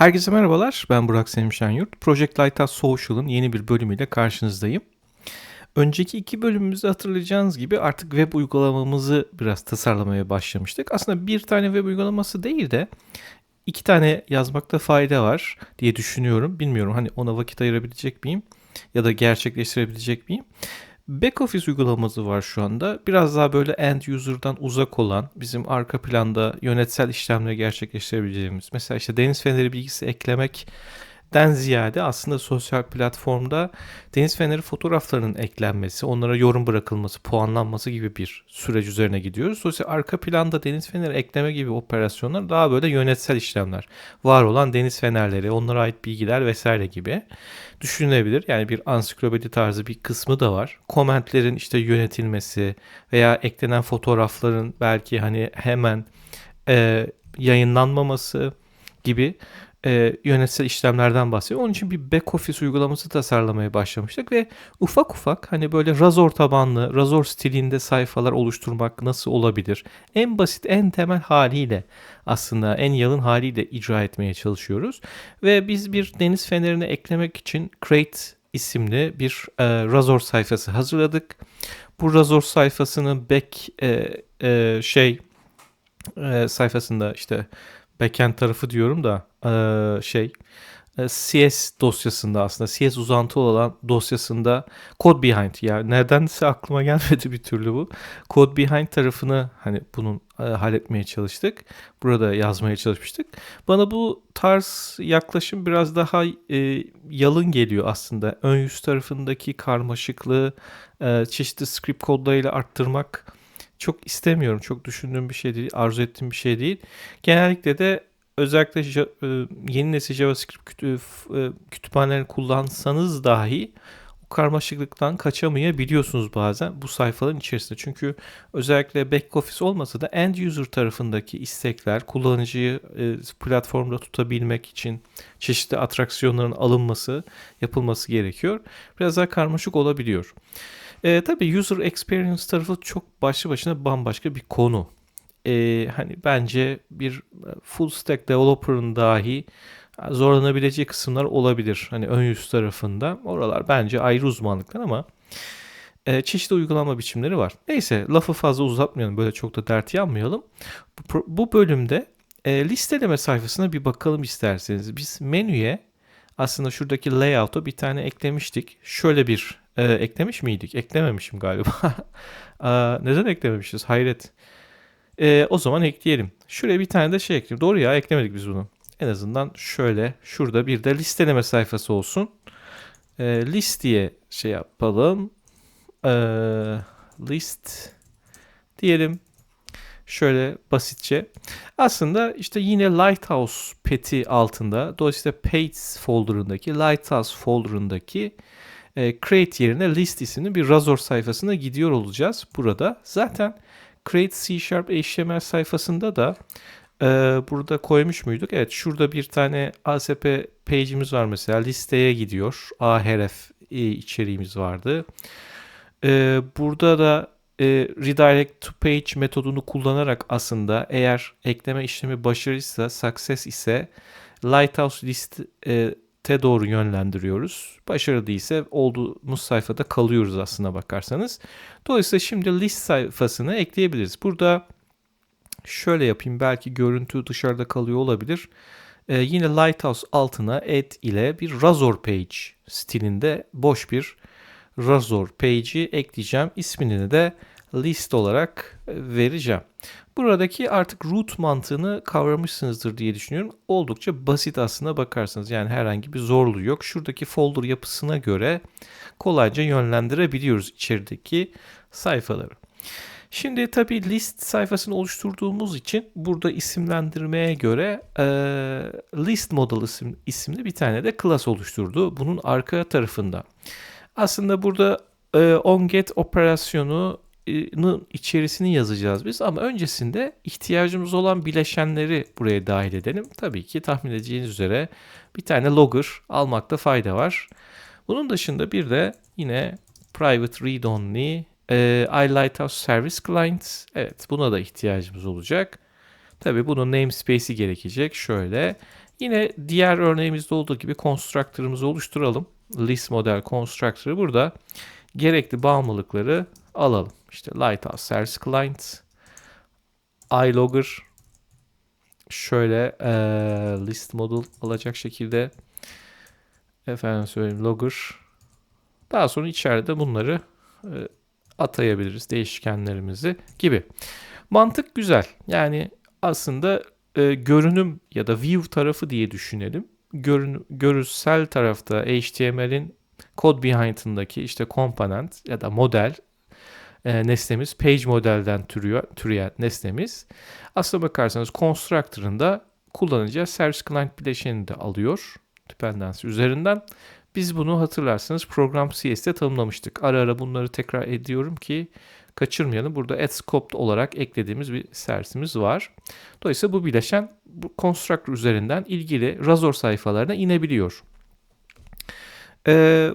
Herkese merhabalar, ben Burak Semih Şenyurt. Project Lighthouse Social'ın yeni bir bölümüyle karşınızdayım. Önceki iki bölümümüzde hatırlayacağınız gibi artık web uygulamamızı biraz tasarlamaya başlamıştık. Aslında bir tane web uygulaması değil de iki tane yazmakta fayda var diye düşünüyorum. Bilmiyorum hani ona vakit ayırabilecek miyim ya da gerçekleştirebilecek miyim? Back office uygulaması var şu anda. Biraz daha böyle end user'dan uzak olan, bizim arka planda yönetsel işlemleri gerçekleştirebileceğimiz. Mesela işte deniz feneri bilgisi eklemek den ziyade aslında sosyal platformda deniz feneri fotoğraflarının eklenmesi, onlara yorum bırakılması, puanlanması gibi bir süreç üzerine gidiyoruz. Sosyal arka planda deniz feneri ekleme gibi operasyonlar daha böyle yönetsel işlemler. Var olan deniz fenerleri, onlara ait bilgiler vesaire gibi düşünülebilir. Yani bir ansiklopedi tarzı bir kısmı da var. Komentlerin işte yönetilmesi veya eklenen fotoğrafların belki hani hemen e, yayınlanmaması gibi e, yönetsel işlemlerden bahsediyor. Onun için bir back office uygulaması tasarlamaya başlamıştık ve ufak ufak hani böyle Razor tabanlı, Razor stilinde sayfalar oluşturmak nasıl olabilir? En basit, en temel haliyle aslında en yalın haliyle icra etmeye çalışıyoruz. Ve biz bir deniz fenerini eklemek için Create isimli bir e, Razor sayfası hazırladık. Bu Razor sayfasının back e, e, şey e, sayfasında işte backend tarafı diyorum da e, şey e, CS dosyasında aslında CS uzantı olan dosyasında code behind yani nedense aklıma gelmedi bir türlü bu. Code behind tarafını hani bunun e, halletmeye çalıştık. Burada yazmaya çalışmıştık. Bana bu tarz yaklaşım biraz daha e, yalın geliyor aslında. Ön yüz tarafındaki karmaşıklığı e, çeşitli script kodlarıyla arttırmak çok istemiyorum. Çok düşündüğüm bir şey değil, arzu ettiğim bir şey değil. Genellikle de özellikle e, yeni nesil JavaScript e, kütüphanelerini kullansanız dahi o karmaşıklıktan kaçamayabiliyorsunuz bazen bu sayfaların içerisinde. Çünkü özellikle back office olmasa da end user tarafındaki istekler kullanıcıyı e, platformda tutabilmek için çeşitli atraksiyonların alınması, yapılması gerekiyor. Biraz daha karmaşık olabiliyor. E, tabii user experience tarafı çok başlı başına bambaşka bir konu. E, hani bence bir e, full stack developer'ın dahi zorlanabileceği kısımlar olabilir. Hani ön yüz tarafında. Oralar bence ayrı uzmanlıklar ama e, çeşitli uygulama biçimleri var. Neyse lafı fazla uzatmayalım. Böyle çok da dert yanmayalım. Bu, bu bölümde e, listeleme sayfasına bir bakalım isterseniz. Biz menüye aslında şuradaki layout'a bir tane eklemiştik. Şöyle bir e, eklemiş miydik? Eklememişim galiba. Aa, neden eklememişiz? Hayret. E, o zaman ekleyelim. Şuraya bir tane de şey ekleyelim. Doğru ya eklemedik biz bunu. En azından şöyle şurada bir de listeleme sayfası olsun. E, list diye şey yapalım. E, list diyelim. Şöyle basitçe. Aslında işte yine Lighthouse peti altında dolayısıyla Pages folder'ındaki Lighthouse folder'ındaki e, create yerine list isimli bir Razor sayfasına gidiyor olacağız burada. Zaten create C Sharp HTML sayfasında da e, burada koymuş muyduk? Evet şurada bir tane ASP page'imiz var mesela listeye gidiyor. A href içeriğimiz vardı. E, burada da e, redirect to page metodunu kullanarak aslında eğer ekleme işlemi başarılıysa, success ise Lighthouse list e, te doğru yönlendiriyoruz. Başarılı değilse olduğumuz sayfada kalıyoruz aslına bakarsanız. Dolayısıyla şimdi list sayfasını ekleyebiliriz. Burada şöyle yapayım belki görüntü dışarıda kalıyor olabilir. Ee, yine Lighthouse altına add ile bir Razor page stilinde boş bir Razor page'i ekleyeceğim. İsmini de list olarak vereceğim. Buradaki artık root mantığını kavramışsınızdır diye düşünüyorum. Oldukça basit aslında bakarsanız. Yani herhangi bir zorluğu yok. Şuradaki folder yapısına göre kolayca yönlendirebiliyoruz içerideki sayfaları. Şimdi tabii list sayfasını oluşturduğumuz için burada isimlendirmeye göre e, list model isim, isimli bir tane de class oluşturdu. Bunun arka tarafında. Aslında burada e, onGet operasyonu içerisini yazacağız biz ama öncesinde ihtiyacımız olan bileşenleri buraya dahil edelim. Tabii ki tahmin edeceğiniz üzere bir tane logger almakta fayda var. Bunun dışında bir de yine private read only e, iLighthouse Service Client. Evet buna da ihtiyacımız olacak. Tabii bunun namespace'i gerekecek. Şöyle Yine diğer örneğimizde olduğu gibi constructor'ımızı oluşturalım. List model constructor'ı burada gerekli bağımlılıkları alalım. İşte Lighthouse Service Client, iLogger, şöyle e, list model alacak şekilde efendim söyleyeyim logger. Daha sonra içeride bunları e, atayabiliriz değişkenlerimizi gibi. Mantık güzel. Yani aslında e, görünüm ya da view tarafı diye düşünelim. Görün, görüsel tarafta HTML'in code behind'ındaki işte component ya da model e, nesnemiz page modelden türüyor, türeyen nesnemiz. Aslına bakarsanız constructor'ın da kullanacağı service client bileşenini de alıyor dependency üzerinden. Biz bunu hatırlarsanız program CS'de tanımlamıştık. Ara ara bunları tekrar ediyorum ki kaçırmayalım. Burada add scope olarak eklediğimiz bir servisimiz var. Dolayısıyla bu bileşen bu constructor üzerinden ilgili Razor sayfalarına inebiliyor. Ee,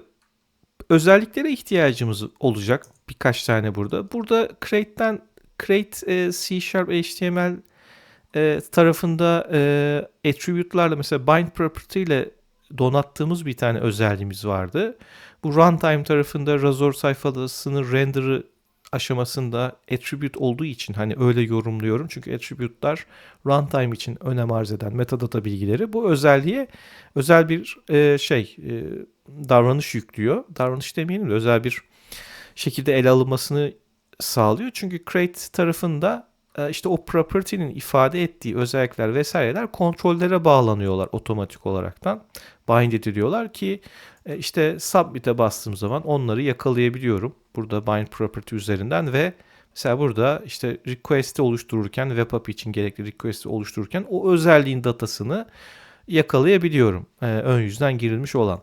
özelliklere ihtiyacımız olacak birkaç tane burada. Burada create'den create e, C Sharp HTML e, tarafında e, attribute'larla mesela bind property ile donattığımız bir tane özelliğimiz vardı. Bu runtime tarafında Razor sayfasının render'ı aşamasında attribute olduğu için hani öyle yorumluyorum. Çünkü attribute'lar runtime için önem arz eden metadata bilgileri bu özelliğe özel bir e, şey e, davranış yüklüyor. Davranış demeyelim de özel bir şekilde ele alınmasını sağlıyor. Çünkü create tarafında e, işte o property'nin ifade ettiği özellikler vesaireler kontrollere bağlanıyorlar otomatik olaraktan. Bind ediliyorlar ki e, işte submit'e bastığım zaman onları yakalayabiliyorum. Burada bind property üzerinden ve mesela burada işte request'i oluştururken web app için gerekli request'i oluştururken o özelliğin datasını yakalayabiliyorum. E, ön yüzden girilmiş olan.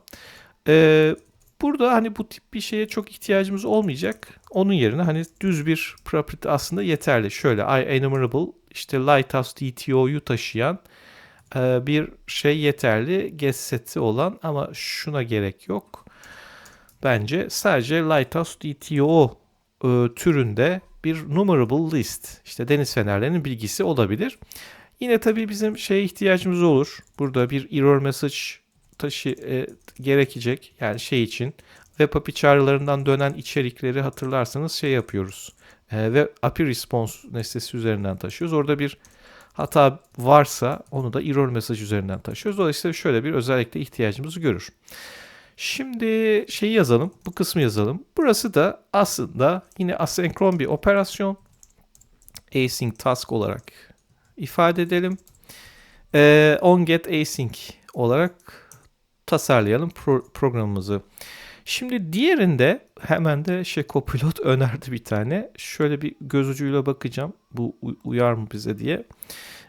Burada hani bu tip bir şeye çok ihtiyacımız olmayacak. Onun yerine hani düz bir property aslında yeterli. Şöyle enumerable işte Lighthouse DTO'yu taşıyan e, bir şey yeterli. Get seti olan ama şuna gerek yok. Bence sadece Lighthouse DTO e, türünde bir numerable list işte deniz fenerlerinin bilgisi olabilir. Yine tabii bizim şeye ihtiyacımız olur. Burada bir error message taşı e, gerekecek. Yani şey için web API çağrılarından dönen içerikleri hatırlarsanız şey yapıyoruz. E, ve API response nesnesi üzerinden taşıyoruz. Orada bir hata varsa onu da error mesaj üzerinden taşıyoruz. Dolayısıyla şöyle bir özellikle ihtiyacımızı görür. Şimdi şeyi yazalım. Bu kısmı yazalım. Burası da aslında yine asenkron bir operasyon. Async task olarak ifade edelim. Ee, on get async olarak tasarlayalım pro- programımızı. Şimdi diğerinde hemen de şey Copilot önerdi bir tane. Şöyle bir göz ucuyla bakacağım. Bu uyar mı bize diye.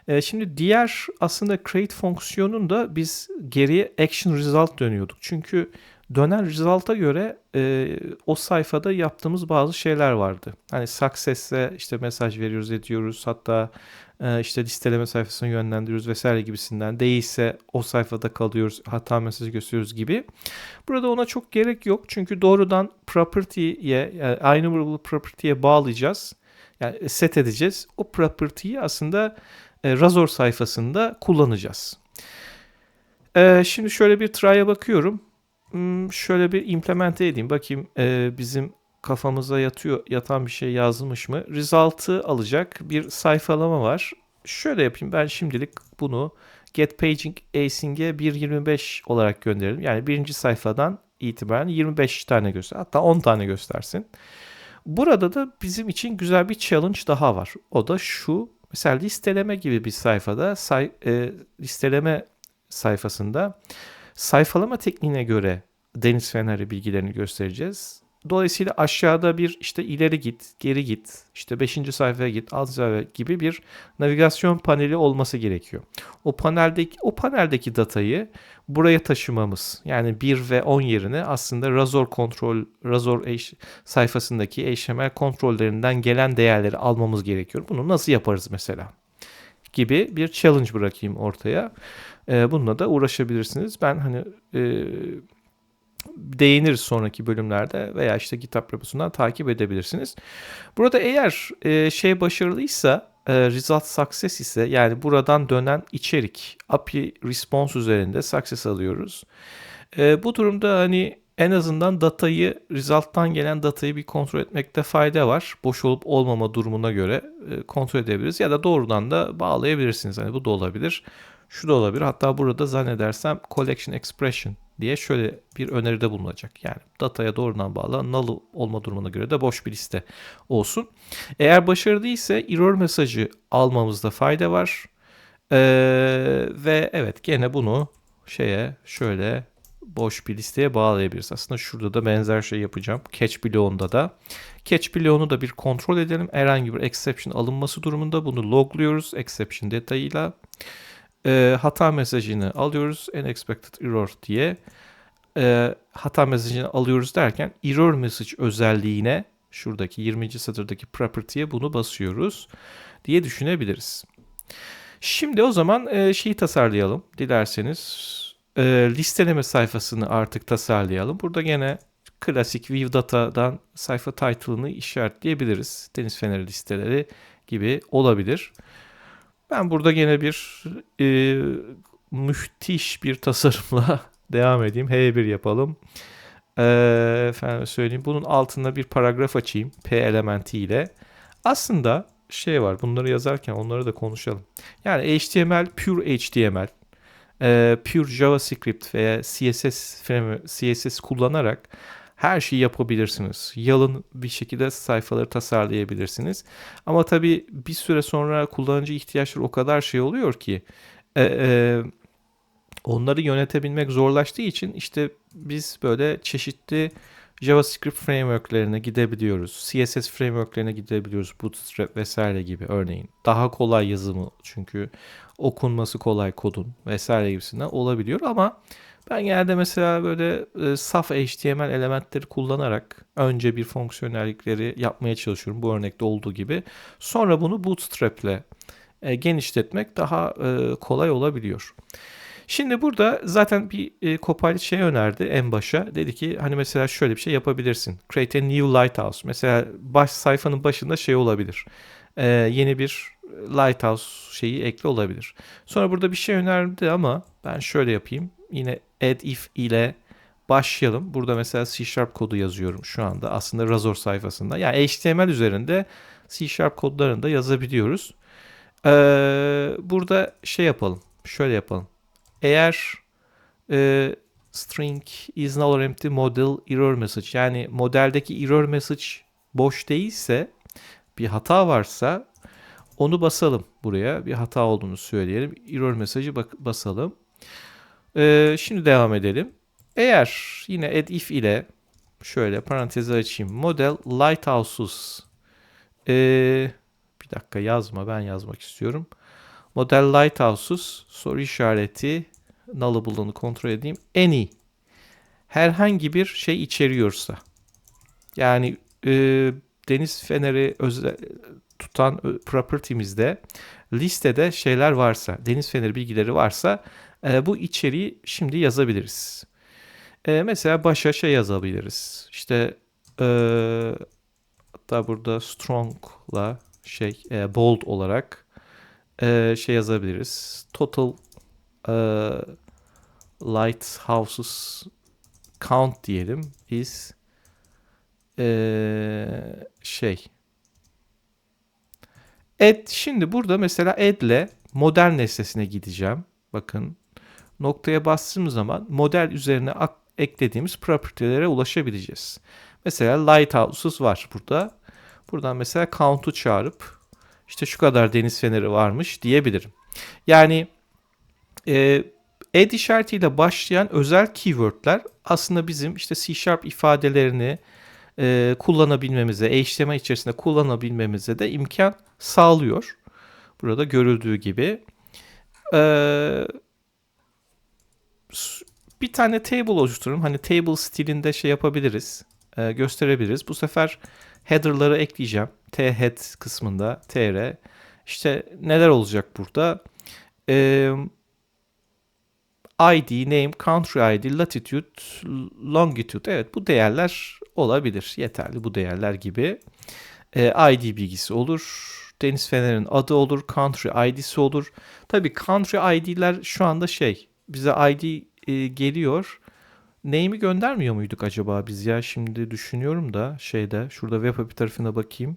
E, şimdi diğer aslında create fonksiyonunda biz geriye action result dönüyorduk. Çünkü dönen result'a göre e, o sayfada yaptığımız bazı şeyler vardı. Hani success'e işte mesaj veriyoruz ediyoruz. Hatta e, işte listeleme sayfasına yönlendiriyoruz vesaire gibisinden. Değilse o sayfada kalıyoruz. Hata mesajı gösteriyoruz gibi. Burada ona çok gerek yok. Çünkü doğrudan property'ye yani aynı property'ye bağlayacağız. Yani set edeceğiz. O property'yi aslında e, Razor sayfasında kullanacağız. E, şimdi şöyle bir try'a bakıyorum. Hmm, şöyle bir implemente edeyim. Bakayım e, bizim kafamıza yatıyor yatan bir şey yazılmış mı? Result'ı alacak bir sayfalama var. Şöyle yapayım ben şimdilik bunu get paging async 1.25 olarak gönderelim. Yani birinci sayfadan itibaren 25 tane göster. Hatta 10 tane göstersin. Burada da bizim için güzel bir challenge daha var. O da şu. Mesela listeleme gibi bir sayfada say, e, listeleme sayfasında sayfalama tekniğine göre deniz feneri bilgilerini göstereceğiz. Dolayısıyla aşağıda bir işte ileri git, geri git, işte 5. sayfaya git, 6. sayfaya gibi bir navigasyon paneli olması gerekiyor. O paneldeki o paneldeki datayı buraya taşımamız yani 1 ve 10 yerine aslında Razor kontrol Razor sayfasındaki HTML kontrollerinden gelen değerleri almamız gerekiyor. Bunu nasıl yaparız mesela? gibi bir challenge bırakayım ortaya. Ee, bununla da uğraşabilirsiniz. Ben hani e, değiniriz sonraki bölümlerde veya işte kitap reposundan takip edebilirsiniz. Burada eğer e, şey başarılıysa e, result success ise yani buradan dönen içerik API response üzerinde success alıyoruz. E, bu durumda hani en azından datayı, result'tan gelen datayı bir kontrol etmekte fayda var. Boş olup olmama durumuna göre e, kontrol edebiliriz ya da doğrudan da bağlayabilirsiniz. Hani bu da olabilir. Şu da olabilir. Hatta burada zannedersem collection expression diye şöyle bir öneride bulunacak. Yani dataya doğrudan bağlı null olma durumuna göre de boş bir liste olsun. Eğer başarılı ise error mesajı almamızda fayda var. Ee, ve evet gene bunu şeye şöyle boş bir listeye bağlayabiliriz. Aslında şurada da benzer şey yapacağım. Catch bloğunda da. Catch bloğunu da bir kontrol edelim. Herhangi bir exception alınması durumunda bunu logluyoruz exception detayıyla. E, hata mesajını alıyoruz unexpected error diye. E, hata mesajını alıyoruz derken error message özelliğine şuradaki 20. satırdaki property'ye bunu basıyoruz diye düşünebiliriz. Şimdi o zaman e, şeyi tasarlayalım dilerseniz e, listeleme sayfasını artık tasarlayalım. Burada gene klasik View Data'dan sayfa title'ını işaretleyebiliriz. Deniz feneri listeleri gibi olabilir. Ben burada gene bir e, müthiş bir tasarımla devam edeyim. H1 yapalım. E, efendim söyleyeyim. Bunun altında bir paragraf açayım. P elementiyle. Aslında şey var. Bunları yazarken onları da konuşalım. Yani HTML, pure HTML e, pure JavaScript veya CSS CSS kullanarak her şeyi yapabilirsiniz. Yalın bir şekilde sayfaları tasarlayabilirsiniz. Ama tabii bir süre sonra kullanıcı ihtiyaçları o kadar şey oluyor ki e, e, onları yönetebilmek zorlaştığı için işte biz böyle çeşitli JavaScript frameworklerine gidebiliyoruz. CSS frameworklerine gidebiliyoruz. Bootstrap vesaire gibi örneğin. Daha kolay yazımı çünkü okunması kolay kodun vesaire gibisinden olabiliyor ama ben genelde mesela böyle e, saf HTML elementleri kullanarak önce bir fonksiyonellikleri yapmaya çalışıyorum bu örnekte olduğu gibi. Sonra bunu Bootstrap ile e, genişletmek daha e, kolay olabiliyor. Şimdi burada zaten bir e, Copilot şey önerdi en başa. Dedi ki hani mesela şöyle bir şey yapabilirsin. Create a new lighthouse. Mesela baş sayfanın başında şey olabilir. E, yeni bir lighthouse şeyi ekli olabilir. Sonra burada bir şey önerdi ama ben şöyle yapayım. Yine add if ile başlayalım. Burada mesela C Sharp kodu yazıyorum şu anda. Aslında Razor sayfasında. Yani HTML üzerinde C Sharp kodlarını da yazabiliyoruz. Ee, burada şey yapalım. Şöyle yapalım. Eğer e, string is null empty model error message yani modeldeki error message boş değilse bir hata varsa onu basalım buraya. Bir hata olduğunu söyleyelim. Error mesajı basalım. Ee, şimdi devam edelim. Eğer yine add if ile şöyle parantezi açayım. Model lighthouses ee, bir dakika yazma ben yazmak istiyorum. Model lighthouses soru işareti nullable'ını kontrol edeyim. Any herhangi bir şey içeriyorsa yani e, deniz feneri özel, tutan property'mizde listede şeyler varsa, deniz feneri bilgileri varsa e, bu içeriği şimdi yazabiliriz. E, mesela başa şey yazabiliriz. İşte e, hatta burada strong'la şey e, bold olarak e, şey yazabiliriz. Total e, lighthouses count diyelim is e, şey Add şimdi burada mesela add ile model nesnesine gideceğim. Bakın noktaya bastığım zaman model üzerine eklediğimiz property'lere ulaşabileceğiz. Mesela lighthouses var burada. Buradan mesela count'u çağırıp işte şu kadar deniz feneri varmış diyebilirim. Yani e, add işaretiyle başlayan özel keywordler aslında bizim işte C Sharp ifadelerini e, kullanabilmemize, HTML içerisinde kullanabilmemize de imkan sağlıyor. Burada görüldüğü gibi. Ee, bir tane table oluştururum. Hani table stilinde şey yapabiliriz. E, gösterebiliriz. Bu sefer header'ları ekleyeceğim. T-head kısmında tr. İşte neler olacak burada? E, ID, name, country ID, latitude, longitude. Evet bu değerler olabilir. Yeterli bu değerler gibi. E, ID bilgisi olur deniz fenerinin adı olur, country ID'si olur. Tabii country ID'ler şu anda şey bize ID e, geliyor. Name'i göndermiyor muyduk acaba biz ya? Şimdi düşünüyorum da şeyde şurada web API tarafına bakayım.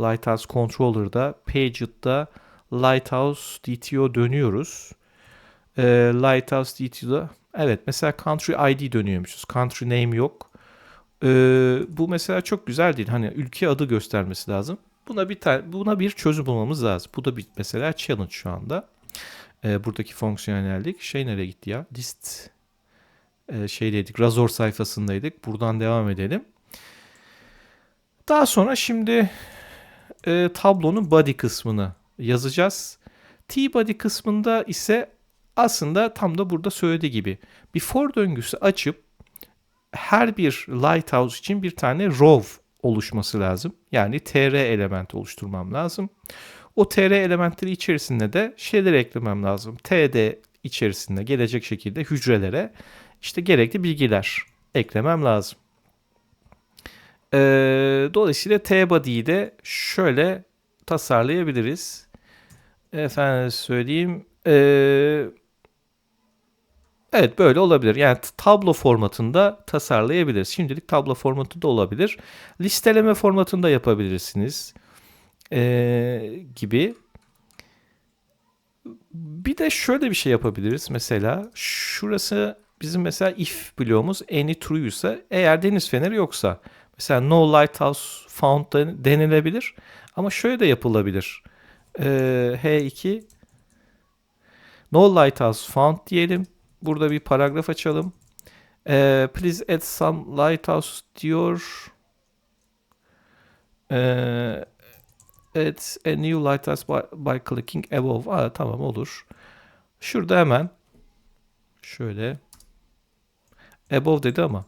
Lighthouse Controller'da, Paget'da Lighthouse DTO dönüyoruz. E, Lighthouse DTO'da evet mesela Country ID dönüyormuşuz. Country name yok. E, bu mesela çok güzel değil. Hani ülke adı göstermesi lazım. Buna bir tane buna bir çözüm bulmamız lazım. Bu da bir mesela challenge şu anda. E, buradaki fonksiyonellik şey nereye gitti ya? List e, şeydeydik. Razor sayfasındaydık. Buradan devam edelim. Daha sonra şimdi e, tablonun body kısmını yazacağız. T-body kısmında ise aslında tam da burada söylediği gibi bir for döngüsü açıp her bir lighthouse için bir tane row oluşması lazım. Yani tr element oluşturmam lazım. O tr elementleri içerisinde de şeyler eklemem lazım. td içerisinde gelecek şekilde hücrelere işte gerekli bilgiler eklemem lazım. Ee, dolayısıyla t-body'yi de şöyle tasarlayabiliriz. Efendim söyleyeyim. Ee, evet böyle olabilir. Yani tablo formatında tasarlayabiliriz. Şimdilik tablo formatında olabilir. Listeleme formatında yapabilirsiniz. Ee, gibi. Bir de şöyle bir şey yapabiliriz. Mesela şurası bizim mesela if bloğumuz any true eğer deniz feneri yoksa mesela no lighthouse found denilebilir. Ama şöyle de yapılabilir. Ee, H2 no lighthouse found diyelim. Burada bir paragraf açalım. Ee, please add some lighthouse diyor. Ee, add a new lighthouse by, by clicking above. Aa, tamam olur. Şurada hemen şöyle above dedi ama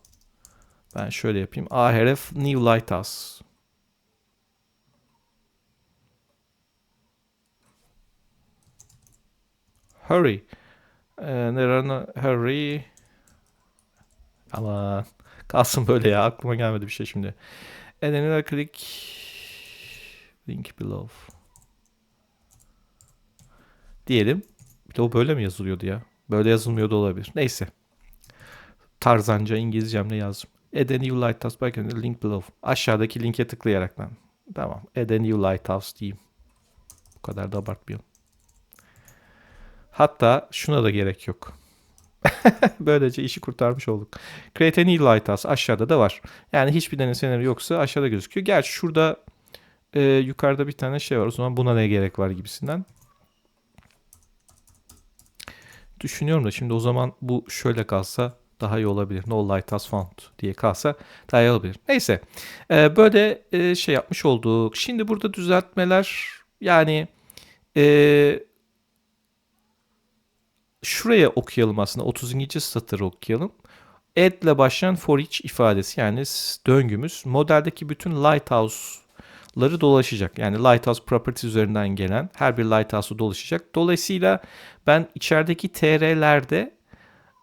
ben şöyle yapayım. ahref new lighthouse. Hurry. Ee, Nerana hurry. Ama kalsın böyle ya. Aklıma gelmedi bir şey şimdi. And then click link below. Diyelim. Bir de o böyle mi yazılıyordu ya? Böyle yazılmıyordu olabilir. Neyse. Tarzanca İngilizcemle yazdım. Add a new lighthouse by link below. Aşağıdaki linke tıklayarak ben. Tamam. Add a new lighthouse diyeyim. Bu kadar da abartmıyorum. Hatta şuna da gerek yok. Böylece işi kurtarmış olduk. Create a new lighthouse aşağıda da var. Yani hiçbir feneri yoksa aşağıda gözüküyor. Gerçi şurada e, yukarıda bir tane şey var. O zaman buna ne gerek var gibisinden. Düşünüyorum da şimdi o zaman bu şöyle kalsa daha iyi olabilir. No light has found diye kalsa daha iyi olabilir. Neyse. E, böyle e, şey yapmış olduk. Şimdi burada düzeltmeler yani e, şuraya okuyalım aslında. 30. satırı okuyalım. Add ile başlayan for each ifadesi yani döngümüz modeldeki bütün lighthouse'ları dolaşacak. Yani lighthouse property üzerinden gelen her bir lighthouse'u dolaşacak. Dolayısıyla ben içerideki tr'lerde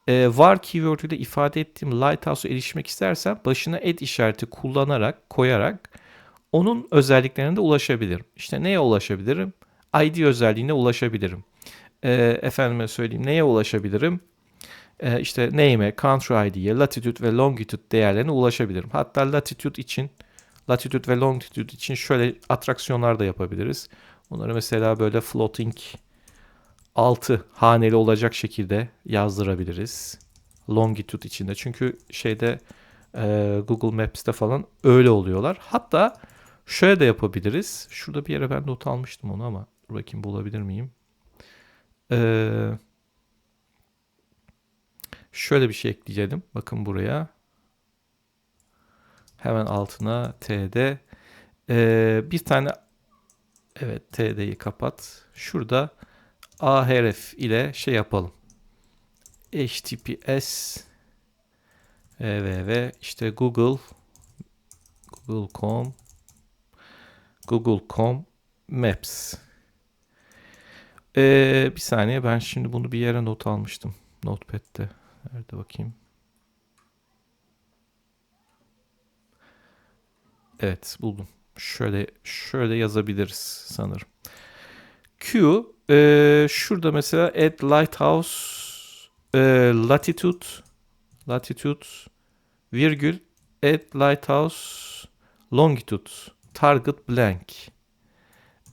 e, var keyword ile ifade ettiğim lighthouse'a erişmek istersem başına add işareti kullanarak, koyarak onun özelliklerine de ulaşabilirim. İşte neye ulaşabilirim? ID özelliğine ulaşabilirim e, efendime söyleyeyim neye ulaşabilirim? E, işte name'e, country id'ye, latitude ve longitude değerlerine ulaşabilirim. Hatta latitude için latitude ve longitude için şöyle atraksiyonlar da yapabiliriz. Bunları mesela böyle floating 6 haneli olacak şekilde yazdırabiliriz. Longitude içinde. Çünkü şeyde e, Google Maps'te falan öyle oluyorlar. Hatta şöyle de yapabiliriz. Şurada bir yere ben not almıştım onu ama bakayım bulabilir miyim? Ee, şöyle bir şey ekleyelim. Bakın buraya. Hemen altına TD. Ee, bir tane evet TD'yi kapat. Şurada ahref ile şey yapalım. HTTPS www işte Google Google.com Google.com Maps ee, bir saniye ben şimdi bunu bir yere not almıştım. Notepad'de. Nerede bakayım. Evet buldum. Şöyle şöyle yazabiliriz sanırım. Q e, şurada mesela add lighthouse e, latitude latitude virgül add lighthouse longitude target blank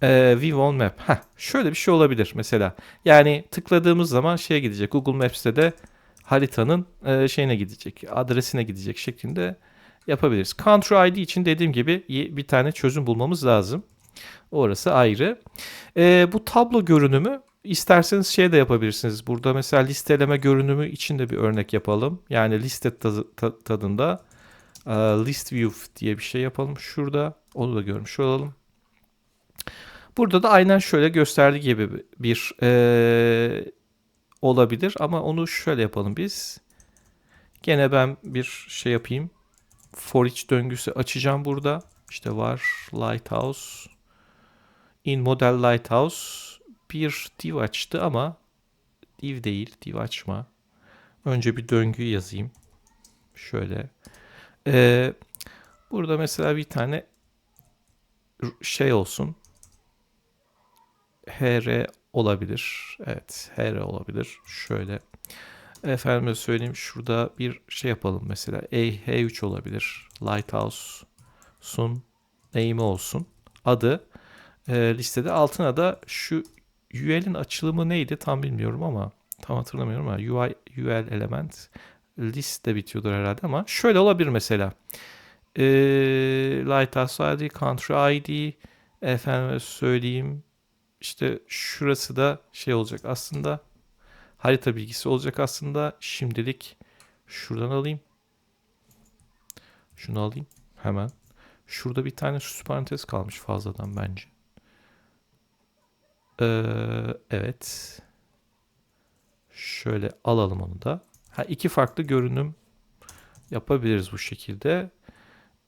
e, view map. Heh, şöyle bir şey olabilir mesela. Yani tıkladığımız zaman şeye gidecek. Google Maps'te de haritanın e, şeyine gidecek. Adresine gidecek şeklinde yapabiliriz. Country ID için dediğim gibi bir tane çözüm bulmamız lazım. Orası ayrı. E, bu tablo görünümü isterseniz şey de yapabilirsiniz. Burada mesela listeleme görünümü için de bir örnek yapalım. Yani liste tadında e, list view diye bir şey yapalım. Şurada onu da görmüş olalım. Burada da aynen şöyle gösterdiği gibi bir e, olabilir ama onu şöyle yapalım biz. Gene ben bir şey yapayım. For each döngüsü açacağım burada. İşte var Lighthouse. In Model Lighthouse bir div açtı ama div değil, div açma. Önce bir döngü yazayım. Şöyle. Ee, burada mesela bir tane şey olsun. HR olabilir. Evet, HR olabilir. Şöyle. Efendime söyleyeyim şurada bir şey yapalım mesela. A, H3 olabilir. Lighthouse sun name'i olsun. Adı e, listede altına da şu UL'in açılımı neydi tam bilmiyorum ama tam hatırlamıyorum ama UI, UL element liste bitiyordur herhalde ama şöyle olabilir mesela. E, Lighthouse ID, Country ID, efendime söyleyeyim işte şurası da şey olacak aslında harita bilgisi olacak aslında şimdilik şuradan alayım. Şunu alayım hemen. Şurada bir tane süs parantez kalmış fazladan bence. Ee, evet. Şöyle alalım onu da. Ha, iki farklı görünüm yapabiliriz bu şekilde.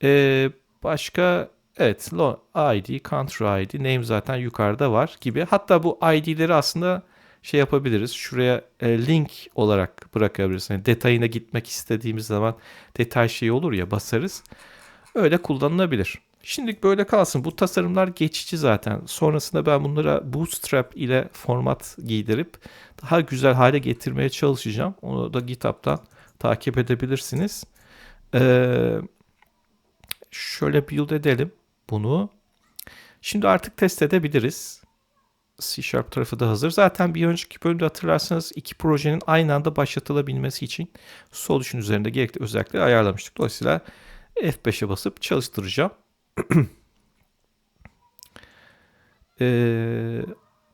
Ee, başka Evet, ID, country ID, name zaten yukarıda var gibi. Hatta bu ID'leri aslında şey yapabiliriz. Şuraya e, link olarak bırakabiliriz. Yani detayına gitmek istediğimiz zaman detay şey olur ya basarız. Öyle kullanılabilir. Şimdilik böyle kalsın. Bu tasarımlar geçici zaten. Sonrasında ben bunlara Bootstrap ile format giydirip daha güzel hale getirmeye çalışacağım. Onu da GitHub'tan takip edebilirsiniz. Ee, şöyle build edelim bunu. Şimdi artık test edebiliriz. C Sharp tarafı da hazır. Zaten bir önceki bölümde hatırlarsanız iki projenin aynı anda başlatılabilmesi için Solution üzerinde gerekli özellikleri ayarlamıştık. Dolayısıyla F5'e basıp çalıştıracağım. ee,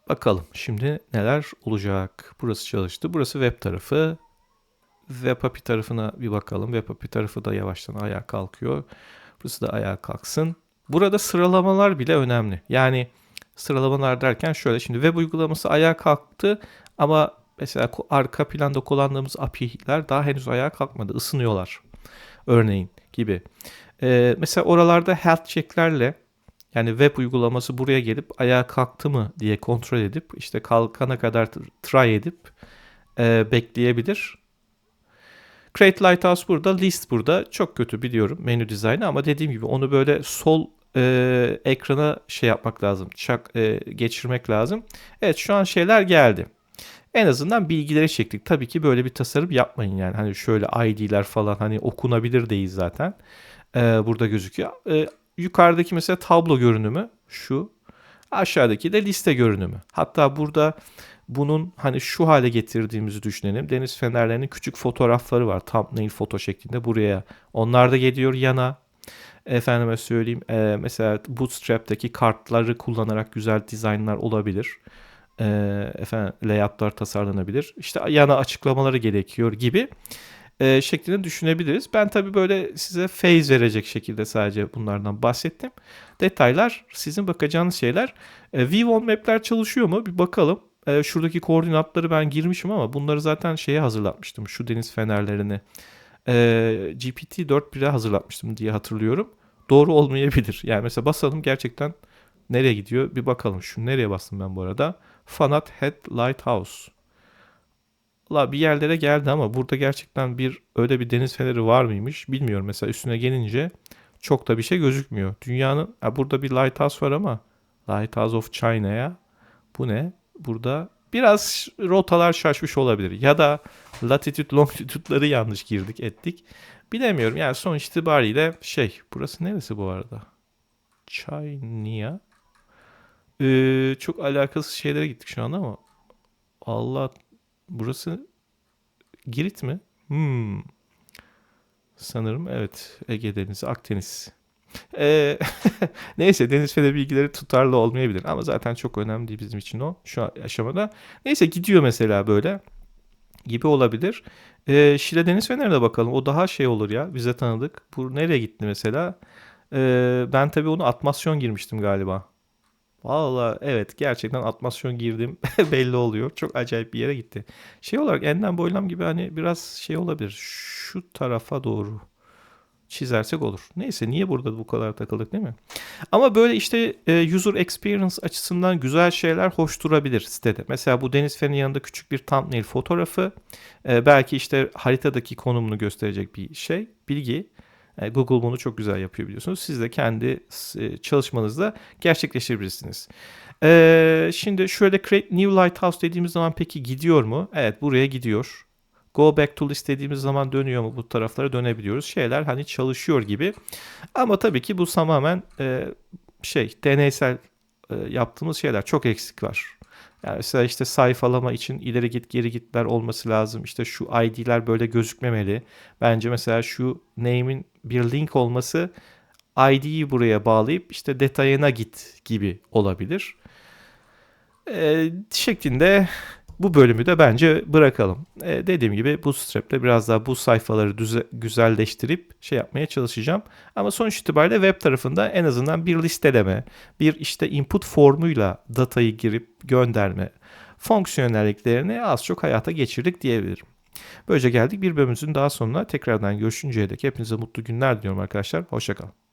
bakalım şimdi neler olacak. Burası çalıştı. Burası web tarafı. Web API tarafına bir bakalım. Web API tarafı da yavaştan ayağa kalkıyor. Burası da ayağa kalksın. Burada sıralamalar bile önemli. Yani sıralamalar derken şöyle şimdi web uygulaması ayağa kalktı ama mesela arka planda kullandığımız API'ler daha henüz ayağa kalkmadı. ısınıyorlar örneğin gibi. Ee, mesela oralarda health checklerle yani web uygulaması buraya gelip ayağa kalktı mı diye kontrol edip işte kalkana kadar try edip e, bekleyebilir. Create Lighthouse burada, list burada. Çok kötü biliyorum menü dizaynı ama dediğim gibi onu böyle sol e, ekrana şey yapmak lazım. Çak, e, geçirmek lazım. Evet şu an şeyler geldi. En azından bilgileri çektik. Tabii ki böyle bir tasarım yapmayın yani. Hani şöyle ID'ler falan hani okunabilir değil zaten. E, burada gözüküyor. E, yukarıdaki mesela tablo görünümü şu. Aşağıdaki de liste görünümü. Hatta burada bunun hani şu hale getirdiğimizi düşünelim. Deniz fenerlerinin küçük fotoğrafları var. Thumbnail foto şeklinde buraya. Onlar da geliyor yana. Efendime söyleyeyim e, mesela Bootstrap'taki kartları kullanarak güzel dizaynlar olabilir. E, efendim layoutlar tasarlanabilir. İşte yana açıklamaları gerekiyor gibi e, şeklinde düşünebiliriz. Ben tabii böyle size phase verecek şekilde sadece bunlardan bahsettim. Detaylar sizin bakacağınız şeyler. E, Vivon map'ler çalışıyor mu? Bir bakalım. E, şuradaki koordinatları ben girmişim ama bunları zaten şeye hazırlatmıştım. Şu deniz fenerlerini. E, GPT 4.1'e hazırlatmıştım diye hatırlıyorum doğru olmayabilir. Yani mesela basalım gerçekten nereye gidiyor bir bakalım. Şu nereye bastım ben bu arada? Fanat Head Lighthouse. La bir yerlere geldi ama burada gerçekten bir öyle bir deniz feneri var mıymış bilmiyorum. Mesela üstüne gelince çok da bir şey gözükmüyor. Dünyanın ha burada bir lighthouse var ama Lighthouse of China'ya bu ne? Burada biraz rotalar şaşmış olabilir. Ya da latitude longitude'ları yanlış girdik ettik. Bilemiyorum yani sonuç itibariyle şey burası neresi bu arada? China. Ee, çok alakasız şeylere gittik şu anda ama Allah burası Girit mi? Hmm. Sanırım evet Ege Denizi, Akdeniz. Ee, neyse deniz feneri bilgileri tutarlı olmayabilir ama zaten çok önemli bizim için o şu aşamada. Neyse gidiyor mesela böyle gibi olabilir. Ee, Şile Deniz Feneri'ne bakalım. O daha şey olur ya bize tanıdık. Bu nereye gitti mesela? Ee, ben tabii onu atmasyon girmiştim galiba. Valla evet gerçekten atmasyon girdim belli oluyor. Çok acayip bir yere gitti. Şey olarak enlem boylam gibi hani biraz şey olabilir. Şu tarafa doğru çizersek olur. Neyse niye burada bu kadar takıldık değil mi? Ama böyle işte e, user experience açısından güzel şeyler hoş durabilir sitede. Mesela bu deniz fenerinin yanında küçük bir thumbnail fotoğrafı. E, belki işte haritadaki konumunu gösterecek bir şey, bilgi. E, Google bunu çok güzel yapıyor biliyorsunuz. Siz de kendi çalışmanızda gerçekleştirebilirsiniz. Şimdi şöyle create new lighthouse dediğimiz zaman peki gidiyor mu? Evet buraya gidiyor. Go back to list dediğimiz zaman dönüyor mu bu taraflara dönebiliyoruz. Şeyler hani çalışıyor gibi. Ama tabii ki bu tamamen e, şey deneysel e, yaptığımız şeyler çok eksik var. Yani mesela işte sayfalama için ileri git geri gitler olması lazım. İşte şu ID'ler böyle gözükmemeli. Bence mesela şu name'in bir link olması ID'yi buraya bağlayıp işte detayına git gibi olabilir. Ee, şeklinde bu bölümü de bence bırakalım. E, dediğim gibi bu strap'te biraz daha bu sayfaları düze, güzelleştirip şey yapmaya çalışacağım. Ama sonuç itibariyle web tarafında en azından bir listeleme, bir işte input formuyla datayı girip gönderme fonksiyonelliklerini az çok hayata geçirdik diyebilirim. Böylece geldik bir bölümümüzün daha sonuna. Tekrardan görüşünceye dek hepinize mutlu günler diliyorum arkadaşlar. Hoşçakalın.